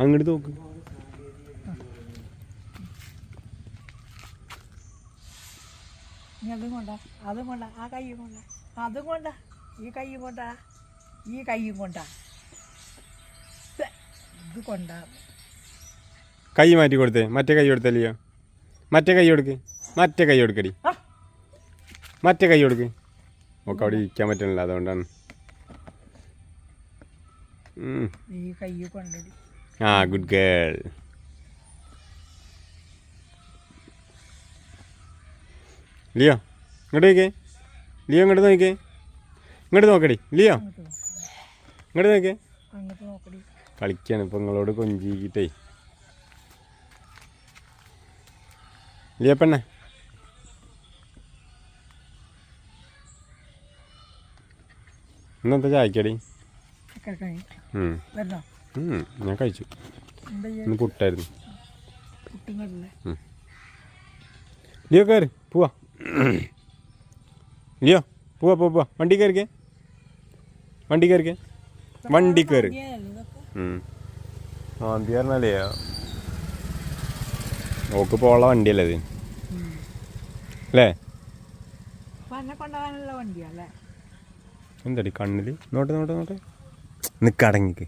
അങ്ങോട്ട് നോക്ക്. അതും കൊണ്ട അതും കൊണ്ട ആ കൈയും കൊണ്ട അതും കൊണ്ട ഈ കൈയും കൊണ്ട ഈ കൈയും കൊണ്ട. ഇത് കൊണ്ട. കൈ മാറ്റി കൊടുത്തേ മറ്റേ കൈ കൊടുത്തല്ലയോ മറ്റേ കൈ കൊടുക്ക് മറ്റേ കൈ കൊടുക്കടി. മറ്റേ കൈ കൊടുക്ക്. ഒക്കെ അവിടെ ഇരിക്കാൻ പറ്റണില്ല അതുകൊണ്ടാണ്. ഈ കൈ കൊണ്ടടി ആ ഗുഡ് ഗേൾ ലിയോ ഇങ്ങോട്ട് നോക്കേ ലിയോ ഇങ്ങോട്ട് നോക്കേ ഇങ്ങോട്ട് നോക്കടി ലിയോ. ഇങ്ങോട്ട് നോക്കേ കളിക്കാണ് ഇപ്പൊ നിങ്ങളോട് കൊഞ്ചിക്കിട്ടേ. ലിയ പെണ്ണെ. ഇന്നത്തെ ചായക്കടി? ഞാൻ കഴിച്ചു. ഇന്ന് പുട്ടായിരുന്നു. ലിയോ കയറി പോവാ. ലിയോ പോവാ പോവാ വണ്ടി കയറിക്കേ. വണ്ടി കയറിക്കേ. വണ്ടി കയറി. മാന്തി പറഞ്ഞാലേ ഓക്ക് പോള വണ്ടിയല്ലേ ഇത്? അല്ലേ? എന്തടി കണ്ണിൽ? നോട്ടെ നോട്ടെ നോട്ടെ നിക്ക് അടങ്ങിക്ക്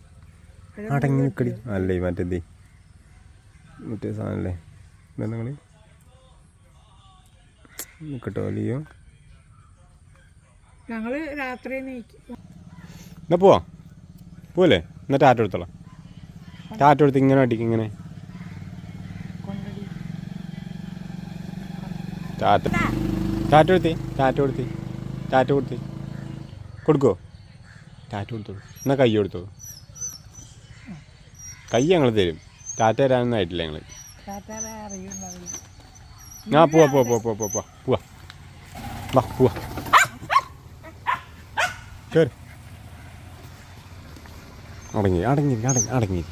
അടങ്ങി നിൽക്കടി അല്ലേ മറ്റേ മറ്റേ സാധനല്ലേ? എന്താ നിൽക്കട്ടോ അല്ലയോ? ഞങ്ങൾ രാത്രി എന്നാ പോവാ. പോലെ എന്നാ ടാറ്റ എടുത്തോളാം ടാറ്റ എടുത്ത് ഇങ്ങനെ അടിക്കും ഇങ്ങനെ. ടാറ്റ. ടാറ്റ കൊടുത്തി ടാറ്റ കൊടുത്തി ടാറ്റ കൊടുത്തി. കൊടുക്കോ ടാറ്റ കൊടുത്തോളൂ എന്നാൽ കൈ കൊടുത്തോ കൈ ഞങ്ങൾ തരും. ടാറ്റ തരാനൊന്നും ആയിട്ടില്ല ഞങ്ങൾ ആ പോവാ പോവാ പോവാ പോവാ പോവാ പോവാ. വാ പോവാ. കയറി അടങ്ങി അടങ്ങി അടങ്ങി അടങ്ങി.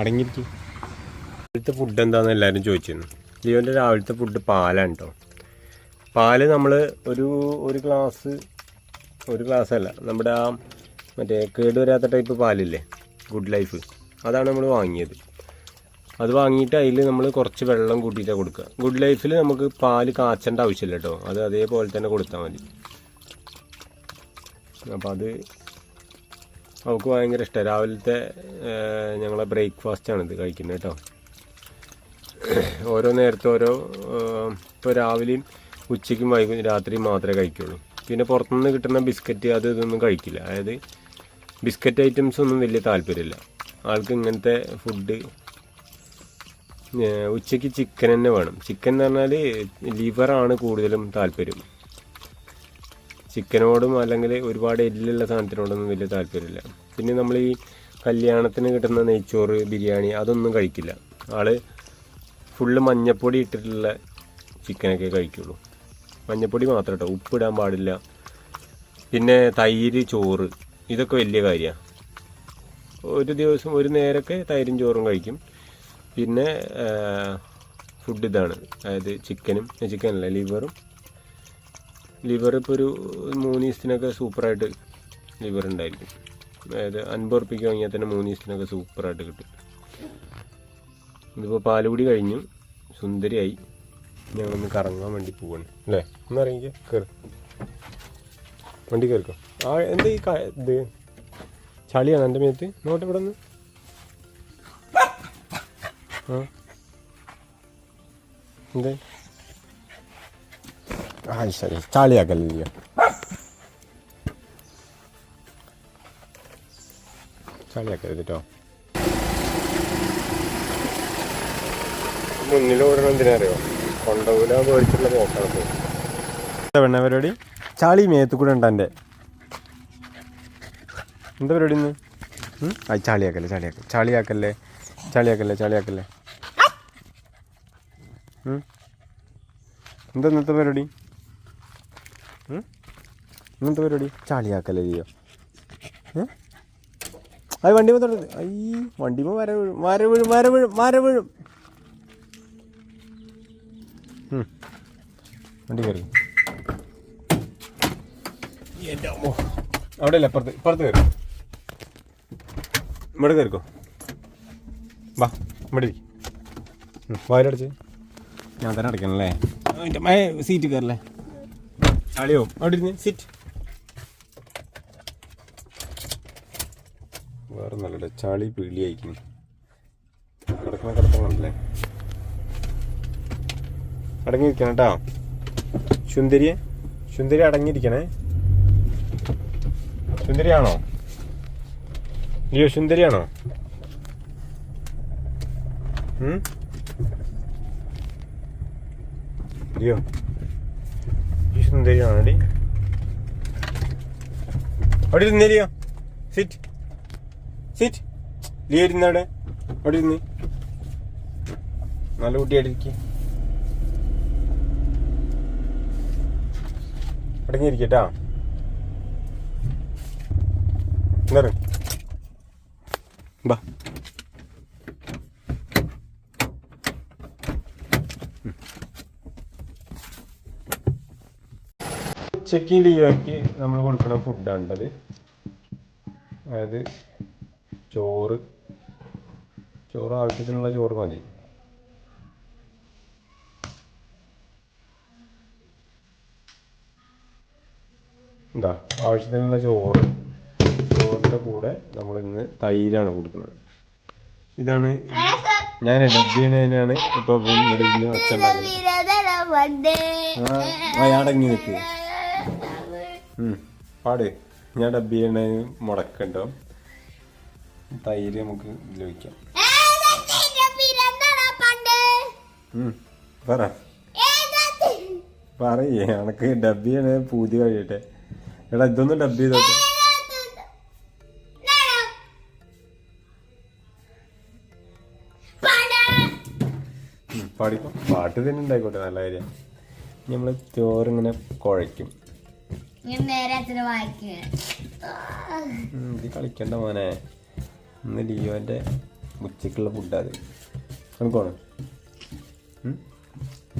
അടങ്ങിയിരിക്കും. രാവിലത്തെ ഫുഡ് എന്താണെന്ന് എല്ലാവരും ചോദിച്ചിരുന്നു. ലിയോന്റെ രാവിലത്തെ ഫുഡ് പാലാണ് കേട്ടോ പാൽ നമ്മൾ ഒരു ഒരു ഗ്ലാസ് ഒരു ഗ്ലാസ് അല്ല നമ്മുടെ ആ മറ്റേ കേടുവരാത്ത ടൈപ്പ് പാലില്ലേ? ഗുഡ് ലൈഫ് അതാണ് നമ്മൾ വാങ്ങിയത്. അത് വാങ്ങിയിട്ട് അതിൽ നമ്മൾ കുറച്ച് വെള്ളം കൂട്ടിയിട്ടാണ് കൊടുക്കുക. ഗുഡ് ലൈഫിൽ നമുക്ക് പാൽ കാച്ചേണ്ട ആവശ്യമില്ല കേട്ടോ അത് അതേപോലെ തന്നെ കൊടുത്താൽ മതി. അപ്പം അത് അവൾക്ക് ഭയങ്കര ഇഷ്ടമാണ് രാവിലത്തെ ഞങ്ങളെ ബ്രേക്ക്ഫാസ്റ്റാണ് ഇത് കഴിക്കുന്നത് കേട്ടോ ഓരോ നേരത്തെ ഓരോ ഇപ്പോൾ രാവിലെയും ഉച്ചയ്ക്കും വൈകും രാത്രിയും മാത്രമേ കഴിക്കുള്ളൂ. പിന്നെ പുറത്തുനിന്ന് കിട്ടുന്ന ബിസ്ക്കറ്റ് അത് ഇതൊന്നും കഴിക്കില്ല. അതായത് ബിസ്ക്കറ്റ് ഐറ്റംസ് ഒന്നും വലിയ താല്പര്യമില്ല. ആൾക്ക് ഇങ്ങനത്തെ ഫുഡ് ഉച്ചയ്ക്ക് ചിക്കൻ തന്നെ വേണം. ചിക്കൻ എന്ന് പറഞ്ഞാൽ ലിവറാണ് കൂടുതലും താല്പര്യം. ചിക്കനോടും അല്ലെങ്കിൽ ഒരുപാട് എല്ലുള്ള സാധനത്തിനോടൊന്നും വലിയ താല്പര്യമില്ല. പിന്നെ നമ്മൾ ഈ കല്യാണത്തിന് കിട്ടുന്ന നെയ്ച്ചോറ് ബിരിയാണി അതൊന്നും കഴിക്കില്ല. ആൾ ഫുള്ള് മഞ്ഞപ്പൊടി ഇട്ടിട്ടുള്ള ചിക്കനൊക്കെ കഴിക്കുള്ളൂ. മഞ്ഞപ്പൊടി മാത്രം കേട്ടോ ഉപ്പിടാൻ പാടില്ല. പിന്നെ തൈര് ചോറ് ഇതൊക്കെ വലിയ കാര്യമാണ് ഒരു ദിവസം ഒരു നേരമൊക്കെ തൈരും ചോറും കഴിക്കും. പിന്നെ ഫുഡ് ഇതാണ്. അതായത് ചിക്കനും ചിക്കനല്ല ലിവറും. ലിവർ ഇപ്പോൾ ഒരു മൂന്ന് ദിവസത്തിനൊക്കെ സൂപ്പറായിട്ട് ലിവർ ഉണ്ടായിരിക്കും. അതായത് അൻപത് ഉറുപ്പിക്ക് വാങ്ങിയാൽ തന്നെ മൂന്ന് ദിവസത്തിനൊക്കെ സൂപ്പറായിട്ട് കിട്ടും. ഇതിപ്പോൾ പാലുകൂടി കഴിഞ്ഞു. സുന്ദരിയായി. ഞങ്ങളൊന്ന് കറങ്ങാൻ വേണ്ടി പോവാണ്. അല്ലേ? ഒന്ന് അറിയിക്കുക കയറി വണ്ടി കയറിക്കോ ആ എന്താ ഈ ഇത്? ചളിയാണ് എന്റെ മേത്ത്? നോട്ട് ഇവിടെ നിന്ന്. ആ. എന്തേ? ആ ശരി. ചളിയാക്കല്ലേ. ചളിയാക്കരുത് കേട്ടോ മുന്നിലോടണം എന്തിനറിയോ കൊണ്ടൂല മേടിച്ചിട്ടുള്ള പോക്കാണ് പെണ്ണ പരിപാടി? ചളി മേത്ത് കൂടെ ഉണ്ട് എന്താ പരിപാടി ഇന്ന്? ആ ചളിയാക്കല്ലേ ചളിയാക്കല്ലേ ചളിയാക്കല്ലേ ചളിയാക്കല്ലേ. ചളിയാക്കല്ലേ? എന്താ ഇന്നത്തെ പരിപാടി? ഇന്നത്തെ പരിപാടി? ചളിയാക്കല്ലേ ചെയ്യോ? അത് വണ്ടി തൊട്ടത് അയ്യ വണ്ടി മര വീഴും മര വീഴും മര വണ്ടി കയറി. എന്റെ അമ്മോ. അവിടെ അല്ല ഇപ്പുറത്ത് ഇപ്പുറത്ത് കയറി. ഇവിടെ കയറിക്കോ. വാ ഇവിടെ വയലടിച്ച്. ഞാൻ തന്നെ അടയ്ക്കണല്ലേ? എന്റെ സീറ്റ് കയറല്ലേ? അളിയോ അവിടെ ഇരുന്ന് സീറ്റ് വേറെ നല്ല ചളി പിളിയായിക്കണേ കിടക്കണ കിടക്കണല്ലേ അടങ്ങിയിരിക്കണം കേട്ടോ. സുന്ദരിയെ സുന്ദരി അടങ്ങിയിരിക്കണേ. സുന്ദരിയാണോ അയ്യോ സുന്ദരിയാണോ? അയ്യോ ഈ സുന്ദരിയാണോ അടി അവിടെ ഇരുന്നേരിയോ സിറ്റ് സിറ്റ് ലിയോ ഇരുന്നവിടെ അവിടെ ഇരുന്ന്. നല്ല കുട്ടിയായിട്ടിരിക്കും. അടങ്ങിയിരിക്കട്ടാ. എന്താ ബാ. ഉച്ചയ്ക്ക് ലീവാക്കി നമ്മൾ കൊടുക്കുന്ന ഫുഡാണ്ടത് അതായത് ചോറ്. ചോറ് ആവശ്യത്തിനുള്ള ചോറ് മതി. എന്താ ആവശ്യത്തിനുള്ള ചോറ് ചോറിന്റെ കൂടെ നമ്മൾ ഇന്ന് തൈരാണ് കൊടുക്കുന്നത്. ഇതാണ് ഞാൻ ഡബ്ബിനാണ് ഇപ്പൊ അടങ്ങി നിൽക്കുക പാട്. ഞാൻ ഡബ്ബി ചെയ്യണ മുടക്കണ്ടോ? തൈര് നമുക്ക് ഉപയോഗിക്കാം പറ. പറയേ എനക്ക് ഡബ് ചെയ്യണ പൂതി കഴിയട്ടെ. എടാ ഇതൊന്നും ഡബ് ചെയ്തോട്ടെ ഉം, പാടിക്കോ? പാട്ട് തന്നെ ഉണ്ടായിക്കോട്ടെ നല്ല കാര്യം. നമ്മൾ ചോറിങ്ങനെ കുഴയ്ക്കും. ഇത് കളിക്കണ്ട മോനെ. ഇന്ന് ലിയോന്റെ ഉച്ചക്കുള്ള ഫുഡാ അത്. കണക്കോണ്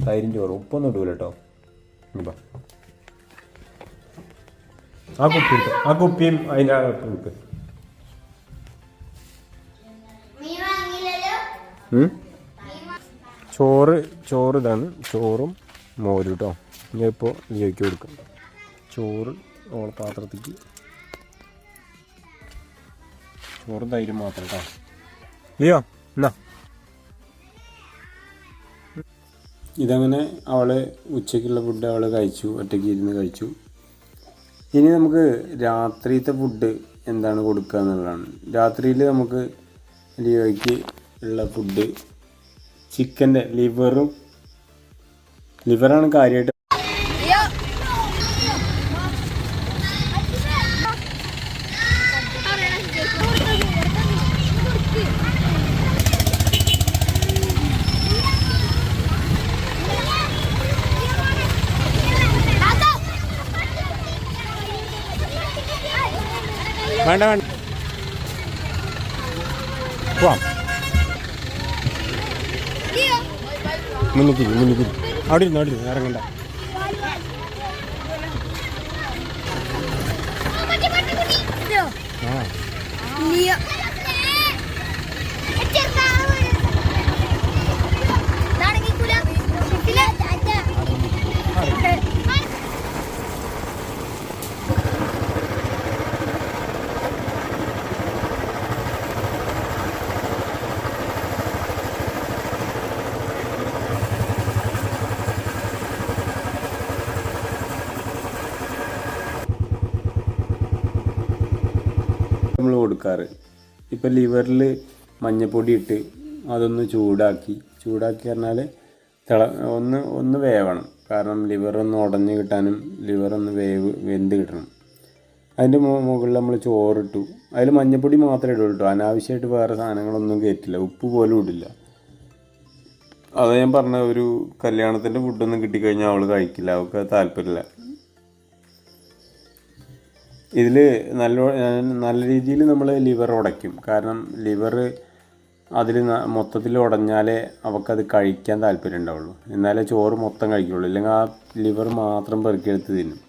തൈരും ചോറും ഉപ്പൊന്നും ഇടൂല കേട്ടോ ഇനിപ്പാ ആ കുപ്പി എടുത്തോ ആ കുപ്പിയും അതിന്റെ ചോറ് ചോറ് ഇതാണ്. ചോറും മോരും കേട്ടോ ഞാൻ ഇപ്പോൾ ലിയോയ്ക്ക് കൊടുക്കും. ചോറ് ഓളെ പാത്രത്തേക്ക്. ചോറും തൈരും മാത്രം കേട്ടോ ലിയോ എന്നാ ഇതങ്ങനെ അവൾ ഉച്ചയ്ക്കുള്ള ഫുഡ് അവൾ കഴിച്ചു ഒറ്റയ്ക്ക് ഇരുന്ന് കഴിച്ചു. ഇനി നമുക്ക് രാത്രിയത്തെ ഫുഡ് എന്താണ് കൊടുക്കുക എന്നുള്ളതാണ്. രാത്രിയിൽ നമുക്ക് ലിയോയ്ക്ക് ഉള്ള ഫുഡ് ചിക്കന്റെ ലിവറും ലിവറാണ് കാര്യമായിട്ട് വേണ്ട വേണ്ട. പോവാം. മുന്നിക്കിരി മുന്നിക്കിരി അവിടെ ഇരുന്നു അവിടെ ഇരുന്നു. ഇറങ്ങണ്ട. ആ. കൊടുക്കാറ്. ഇപ്പം ലിവറിൽ മഞ്ഞപ്പൊടി ഇട്ട് അതൊന്ന് ചൂടാക്കി. ചൂടാക്കി പറഞ്ഞാൽ തിള ഒന്ന് ഒന്ന് വേവണം. കാരണം ലിവറൊന്ന് ഉടഞ്ഞു കിട്ടാനും ലിവറൊന്ന് വേവ് വെന്ത് കിട്ടണം. അതിന്റെ മുകളിൽ നമ്മൾ ചോറിട്ടു. അതിൽ മഞ്ഞപ്പൊടി മാത്രമേ ഇടുള്ളൂ കേട്ടോ. അനാവശ്യമായിട്ട് വേറെ സാധനങ്ങളൊന്നും കയറ്റില്ല ഉപ്പ് പോലും ഇടില്ല. അത് ഞാൻ പറഞ്ഞ ഒരു കല്യാണത്തിന്റെ ഫുഡൊന്നും കിട്ടിക്കഴിഞ്ഞാൽ അവൾ കഴിക്കില്ല. അവൾക്ക് താല്പര്യമില്ല. ഇതിൽ നല്ല നല്ല രീതിയിൽ നമ്മൾ ലിവർ ഉടയ്ക്കും. കാരണം ലിവർ അതിൽ മൊത്തത്തിൽ ഉടഞ്ഞാലേ അവൾക്കത് കഴിക്കാൻ താല്പര്യം ഉണ്ടാവുള്ളൂ. എന്നാലേ ചോറ് മൊത്തം കഴിക്കുള്ളൂ. ഇല്ലെങ്കിൽ ആ ലിവർ മാത്രം പെറുക്കിയെടുത്ത് തിന്നും.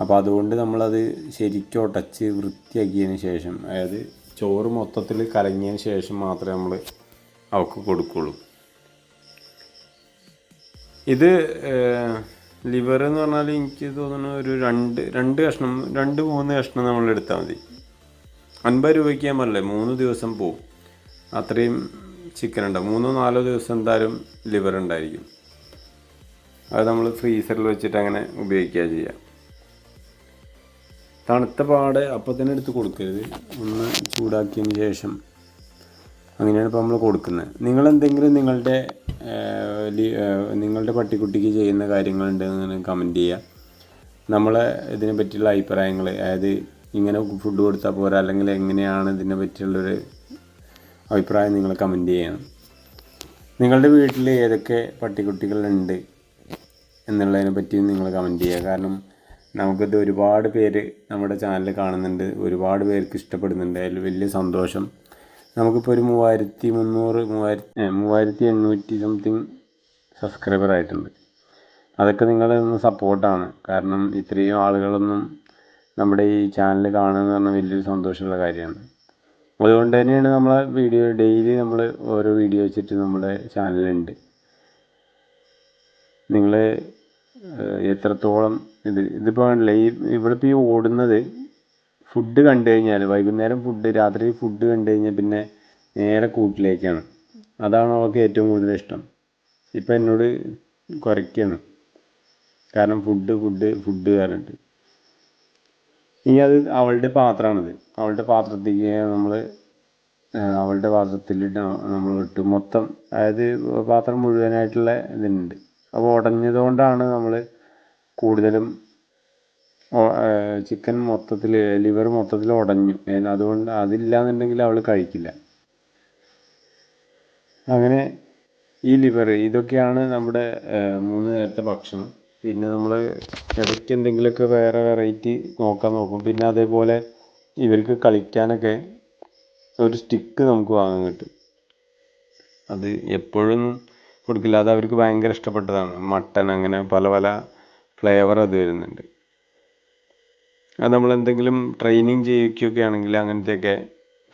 അപ്പോൾ അതുകൊണ്ട് നമ്മളത് ശരിക്കും ഉടച്ച് വൃത്തിയാക്കിയതിന് ശേഷം അതായത് ചോറ് മൊത്തത്തിൽ കലങ്ങിയതിന് ശേഷം മാത്രമേ നമ്മൾ അവക്ക് കൊടുക്കുള്ളൂ. ഇത് ലിവർ എന്ന് പറഞ്ഞാൽ എനിക്ക് തോന്നുന്നു ഒരു രണ്ട് രണ്ട് കഷ്ണം രണ്ട് മൂന്ന് കഷ്ണം നമ്മൾ എടുത്താൽ മതി. അൻപത് രൂപയ്ക്ക് ഞാൻ പറഞ്ഞില്ലേ മൂന്ന് ദിവസം പോവും. അത്രയും ചിക്കൻ ഉണ്ടാവും. മൂന്നോ നാലോ ദിവസം എന്തായാലും ലിവർ ഉണ്ടായിരിക്കും. അത് നമ്മൾ ഫ്രീസറിൽ വെച്ചിട്ട് അങ്ങനെ ഉപയോഗിക്കുക ചെയ്യുക തണുത്ത പാടെ അപ്പം തന്നെ എടുത്ത് കൊടുക്കരുത്. ഒന്ന് ചൂടാക്കിയതിന് ശേഷം അങ്ങനെയാണ് ഇപ്പോൾ നമ്മൾ കൊടുക്കുന്നത്. നിങ്ങളെന്തെങ്കിലും നിങ്ങളുടെ നിങ്ങളുടെ പട്ടിക്കുട്ടിക്ക് ചെയ്യുന്ന കാര്യങ്ങളുണ്ടെന്ന് കമന്റ് ചെയ്യുക. നമ്മളെ ഇതിനെ പറ്റിയുള്ള അഭിപ്രായങ്ങൾ അതായത് ഇങ്ങനെ ഫുഡ് കൊടുത്താൽ പോരാ അല്ലെങ്കിൽ എങ്ങനെയാണ് ഇതിനെ പറ്റിയുള്ളൊരു അഭിപ്രായം നിങ്ങൾ കമന്റ് ചെയ്യണം. നിങ്ങളുടെ വീട്ടിൽ ഏതൊക്കെ പട്ടിക്കുട്ടികളുണ്ട് എന്നുള്ളതിനെ പറ്റിയും നിങ്ങൾ കമന്റ് ചെയ്യുക. കാരണം നമുക്കിത് ഒരുപാട് പേര് നമ്മുടെ ചാനൽ കാണുന്നുണ്ട് ഒരുപാട് പേർക്ക് ഇഷ്ടപ്പെടുന്നുണ്ട്. അതിൽ വലിയ സന്തോഷം. നമുക്കിപ്പോൾ ഒരു മൂവായിരത്തി മുന്നൂറ് മൂവായിരത്തി മൂവായിരത്തി എണ്ണൂറ്റി സംതിങ് സബ്സ്ക്രൈബർ ആയിട്ടുണ്ട്. അതൊക്കെ നിങ്ങളുടെ ഒന്ന് സപ്പോർട്ടാണ് കാരണം ഇത്രയും ആളുകളൊന്നും നമ്മുടെ ഈ ചാനൽ കാണുക എന്ന് പറഞ്ഞാൽ വലിയൊരു സന്തോഷമുള്ള കാര്യമാണ്. അതുകൊണ്ട് തന്നെയാണ് നമ്മളെ വീഡിയോ ഡെയിലി നമ്മൾ ഓരോ വീഡിയോ വെച്ചിട്ട് നമ്മുടെ ചാനലുണ്ട് നിങ്ങൾ എത്രത്തോളം ഇത് ഇതിപ്പോൾ ഈ ഇവിടെ ഇപ്പോൾ ഈ ഓടുന്നത് ഫുഡ് കണ്ടു കഴിഞ്ഞാൽ വൈകുന്നേരം ഫുഡ് രാത്രി ഫുഡ് കണ്ടു കഴിഞ്ഞാൽ പിന്നെ നേരെ കൂട്ടിലേക്കാണ്. അതാണ് അവൾക്ക് ഏറ്റവും കൂടുതൽ ഇഷ്ടം. ഇപ്പം എന്നോട് കുറയ്ക്കാണ് കാരണം ഫുഡ് ഫുഡ് ഫുഡ് പറഞ്ഞിട്ട്. ഇനി അത് അവളുടെ പാത്രമാണിത്. അവളുടെ പാത്രത്തേക്ക് നമ്മൾ അവളുടെ പാത്രത്തിലിട്ട് നമ്മൾ ഇട്ട് മൊത്തം അതായത് പാത്രം മുഴുവനായിട്ടുള്ള ഇതുണ്ട് അപ്പോൾ ഉടഞ്ഞതുകൊണ്ടാണ് നമ്മൾ കൂടുതലും ചിക്കൻ മൊത്തത്തിൽ ലിവർ മൊത്തത്തിൽ ഉടഞ്ഞു. അതുകൊണ്ട് അതില്ലാന്നുണ്ടെങ്കിൽ അവൾ കഴിക്കില്ല. അങ്ങനെ ഈ ലിവർ ഇതൊക്കെയാണ് നമ്മുടെ മൂന്ന് നേരത്തെ ഭക്ഷണം. പിന്നെ നമ്മൾ ഇടയ്ക്ക് എന്തെങ്കിലുമൊക്കെ വേറെ വെറൈറ്റി നോക്കാൻ നോക്കും. പിന്നെ അതേപോലെ ഇവർക്ക് കളിക്കാനൊക്കെ ഒരു സ്റ്റിക്ക് നമുക്ക് വാങ്ങാൻ കിട്ടും. അത് എപ്പോഴും കൊടുക്കില്ല. അത് അവർക്ക് ഭയങ്കര ഇഷ്ടപ്പെട്ടതാണ്. മട്ടൻ അങ്ങനെ പല പല ഫ്ലേവർ അത് വരുന്നുണ്ട്. നമ്മൾ എന്തെങ്കിലും ട്രെയിനിങ് ചെയ്യിക്കുകയൊക്കെ ആണെങ്കിൽ അങ്ങനത്തെയൊക്കെ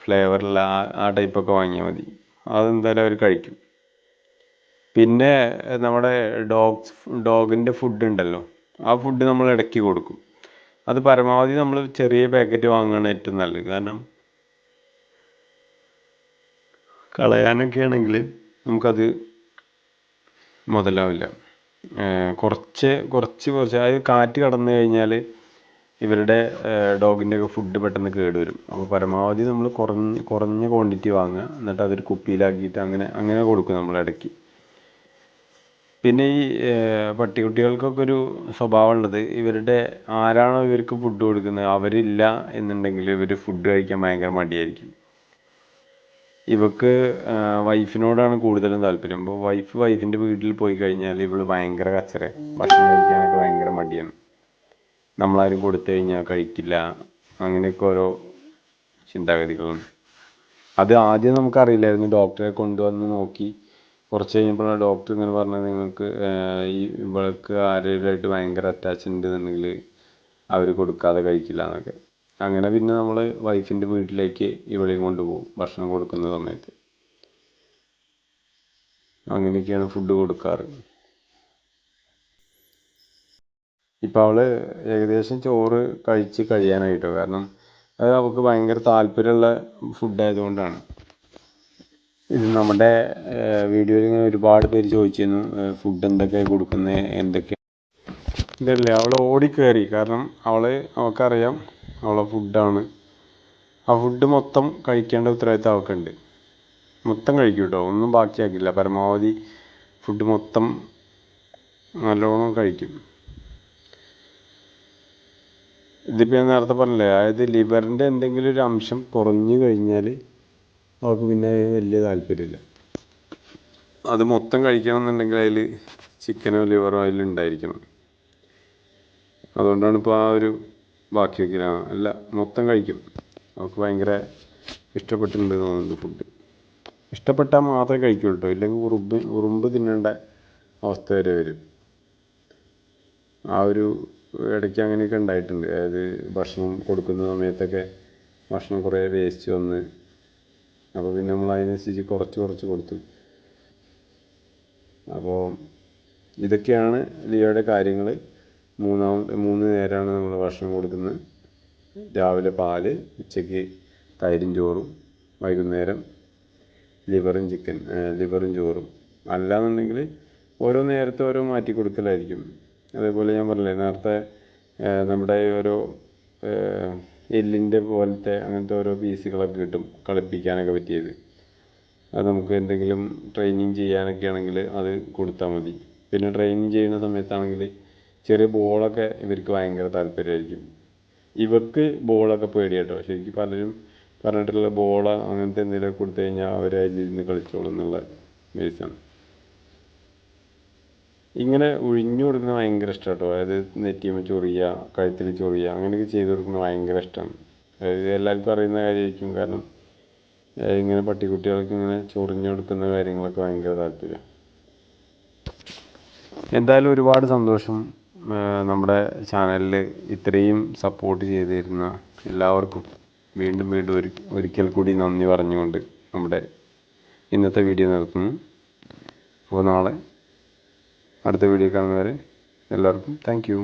ഫ്ലേവറിൽ ആ ആ ടൈപ്പൊക്കെ വാങ്ങിയാൽ മതി. അതെന്തായാലും അവർ കഴിക്കും. പിന്നെ നമ്മുടെ ഡോഗ്സ് ഡോഗിന്റെ ഫുഡ് ഉണ്ടല്ലോ. ആ ഫുഡ് നമ്മൾ ഇടയ്ക്ക് കൊടുക്കും. അത് പരമാവധി നമ്മൾ ചെറിയ പാക്കറ്റ് വാങ്ങുകയാണ് ഏറ്റവും നല്ലത്. കാരണം കളയാനൊക്കെ ആണെങ്കിൽ നമുക്കത് മുതലാവില്ല. കുറച്ച് കുറച്ച് കുറച്ച്. അത് കാറ്റ് കടന്നു കഴിഞ്ഞാൽ ഇവരുടെ ഡോഗിന്റെ ഒക്കെ ഫുഡ് പെട്ടെന്ന് കേട് വരും അപ്പോൾ പരമാവധി നമ്മൾ കുറഞ്ഞ കുറഞ്ഞ ക്വാണ്ടിറ്റി വാങ്ങുക. എന്നിട്ട് അതൊരു കുപ്പിയിലാക്കിയിട്ട് അങ്ങനെ അങ്ങനെ കൊടുക്കും നമ്മൾ ഇടയ്ക്ക്. പിന്നെ ഈ പട്ടിക്കുട്ടികൾക്കൊക്കെ ഒരു സ്വഭാവമുള്ളത് ഇവരുടെ ആരാണോ ഇവർക്ക് ഫുഡ് കൊടുക്കുന്നത് അവരില്ല എന്നുണ്ടെങ്കിൽ ഇവർ ഫുഡ് കഴിക്കാൻ ഭയങ്കര മടിയായിരിക്കും. ഇവക്ക് വൈഫിനോടാണ് കൂടുതലും താല്പര്യം. അപ്പോൾ വൈഫ് വൈഫിന്റെ വീട്ടിൽ പോയി കഴിഞ്ഞാൽ ഇവൾ ഭയങ്കര കച്ചറ ഭക്ഷണം കഴിക്കാനൊക്കെ ഭയങ്കര മടിയാണ്. നമ്മളാരും കൊടുത്തു കഴിഞ്ഞാൽ കഴിക്കില്ല. അങ്ങനെയൊക്കെ ഓരോ ചിന്താഗതികളുണ്ട് അത് ആദ്യം നമുക്കറിയില്ലായിരുന്നു. ഡോക്ടറെ കൊണ്ടുവന്ന് നോക്കി. കുറച്ച് കഴിഞ്ഞപ്പോഴാണ് ഡോക്ടർ ഇങ്ങനെ പറഞ്ഞത് നിങ്ങൾക്ക് ഈ ഇവൾക്ക് ആരെങ്കിലുമായിട്ട് ഭയങ്കര അറ്റാച്ച് ഉണ്ടെന്നുണ്ടെങ്കിൽ അവർ കൊടുക്കാതെ കഴിക്കില്ല എന്നൊക്കെ. അങ്ങനെ പിന്നെ നമ്മൾ വൈഫിന്റെ വീട്ടിലേക്ക് ഇവളെയും കൊണ്ടുപോകും ഭക്ഷണം കൊടുക്കുന്ന സമയത്ത്. അങ്ങനെയൊക്കെയാണ് ഫുഡ് കൊടുക്കാറ്. ഇപ്പം അവൾ ഏകദേശം ചോറ് കഴിച്ച് കഴിയാനായിട്ടോ. കാരണം അത് അവൾക്ക് ഭയങ്കര താല്പര്യമുള്ള ഫുഡ് ആയതുകൊണ്ടാണ്. ഇത് നമ്മുടെ വീഡിയോയിൽ ഇങ്ങനെ ഒരുപാട് പേര് ചോദിച്ചിരുന്നു ഫുഡ് എന്തൊക്കെയാണ് കൊടുക്കുന്നത് എന്തൊക്കെ ഇതല്ലേ അവൾ ഓടിക്കയറി കാരണം അവൾ അവൾക്കറിയാം അവളെ ഫുഡാണ് ആ ഫുഡ് മൊത്തം കഴിക്കേണ്ട ഉത്തരവാദിത്തം അവൾക്കുണ്ട്. മൊത്തം കഴിക്കും കേട്ടോ ഒന്നും ബാക്കിയാക്കില്ല. പരമാവധി ഫുഡ് മൊത്തം നല്ലോണം കഴിക്കും. ഇതിപ്പോൾ ഞാൻ നേരത്തെ പറഞ്ഞില്ലേ അതായത് ലിവറിന്റെ എന്തെങ്കിലും ഒരു അംശം കുറഞ്ഞു കഴിഞ്ഞാൽ നമുക്ക് പിന്നെ വലിയ താല്പര്യമില്ല. അത് മൊത്തം കഴിക്കണം എന്നുണ്ടെങ്കിൽ അതിൽ ചിക്കനോ ലിവറോ അതിൽ ഉണ്ടായിരിക്കണം. അതുകൊണ്ടാണ് ഇപ്പോൾ ആ ഒരു ബാക്കി വയ്ക്കൽ അല്ല മൊത്തം കഴിക്കും. അവൾക്ക് ഭയങ്കര ഇഷ്ടപ്പെട്ടിട്ടുണ്ട് തോന്നുന്നുണ്ട് ഫുഡ് ഇഷ്ടപ്പെട്ടാൽ മാത്രമേ കഴിക്കുള്ളൂ കേട്ടോ ഇല്ലെങ്കിൽ ഉറുമ്പ് ഉറുമ്പ് തിന്നേണ്ട അവസ്ഥ വരെ വരും. ആ ഒരു ഇടയ്ക്ക് അങ്ങനെയൊക്കെ ഉണ്ടായിട്ടുണ്ട്. അതായത് ഭക്ഷണം കൊടുക്കുന്ന സമയത്തൊക്കെ ഭക്ഷണം കുറേ വേസ്റ്റ് വന്ന് അപ്പോൾ പിന്നെ നമ്മൾ അതിനനുസരിച്ച് കുറച്ച് കുറച്ച് കൊടുത്തു. അപ്പോൾ ഇതൊക്കെയാണ് ലിയോയുടെ കാര്യങ്ങൾ മൂന്നാമത്തെ മൂന്ന് നേരമാണ് നമ്മൾ ഭക്ഷണം കൊടുക്കുന്നത്. രാവിലെ പാൽ ഉച്ചയ്ക്ക് തൈരും ചോറും വൈകുന്നേരം ലിവറും ചിക്കൻ ലിവറും ചോറും. അല്ലാന്നുണ്ടെങ്കിൽ ഓരോ നേരത്തെ ഓരോ മാറ്റി കൊടുക്കലായിരിക്കും. അതേപോലെ ഞാൻ പറഞ്ഞില്ലേ നേരത്തെ നമ്മുടെ ആ, എല്ലിന്റെ പോലത്തെ അങ്ങനത്തെ ഓരോ പീസുകളൊക്കെ കിട്ടും കളിപ്പിക്കാനൊക്കെ പറ്റിയത്. അത് നമുക്ക് എന്തെങ്കിലും ട്രെയിനിങ് ചെയ്യാനൊക്കെ ആണെങ്കിൽ അത് കൊടുത്താൽ മതി. പിന്നെ ട്രെയിനിങ് ചെയ്യുന്ന സമയത്താണെങ്കിൽ ചെറിയ ബോളൊക്കെ ഇവർക്ക് ഭയങ്കര താല്പര്യമായിരിക്കും. ഇവർക്ക് ബോളൊക്കെ പേടിയാട്ടോ. ശരിക്കും പലരും പറഞ്ഞിട്ടുള്ള ബോൾ അങ്ങനത്തെ എന്തെങ്കിലുമൊക്കെ കൊടുത്തു കഴിഞ്ഞാൽ അവർ അതിലിരുന്ന് കളിച്ചോളും എന്നുള്ള ബേസാണ് ഇങ്ങനെ ഉഴിഞ്ഞു കൊടുക്കുന്നത് ഭയങ്കര ഇഷ്ടമാണ് കേട്ടോ അതായത് നെറ്റിയുമ്പോൾ ചൊറിയുക കഴുത്തിൽ ചൊറിയുക അങ്ങനെയൊക്കെ ചെയ്തു കൊടുക്കുന്നത് ഭയങ്കര ഇഷ്ടമാണ് അതായത് എല്ലാവരും അറിയുന്ന കാര്യമായിരിക്കും. കാരണം ഇങ്ങനെ പട്ടിക്കുട്ടികൾക്ക് ഇങ്ങനെ ചൊറിഞ്ഞു കൊടുക്കുന്ന കാര്യങ്ങളൊക്കെ ഭയങ്കര താല്പര്യം. എന്തായാലും ഒരുപാട് സന്തോഷം നമ്മുടെ ചാനലിൽ ഇത്രയും സപ്പോർട്ട് ചെയ്തു തരുന്ന എല്ലാവർക്കും. വീണ്ടും വീണ്ടും ഒരു ഒരിക്കൽ കൂടി നന്ദി പറഞ്ഞുകൊണ്ട് നമ്മുടെ ഇന്നത്തെ വീഡിയോ നിർത്തുന്നു. അപ്പോൾ നാളെ அடுத்த வீடியோ காணும் வரை தேங்க் யூ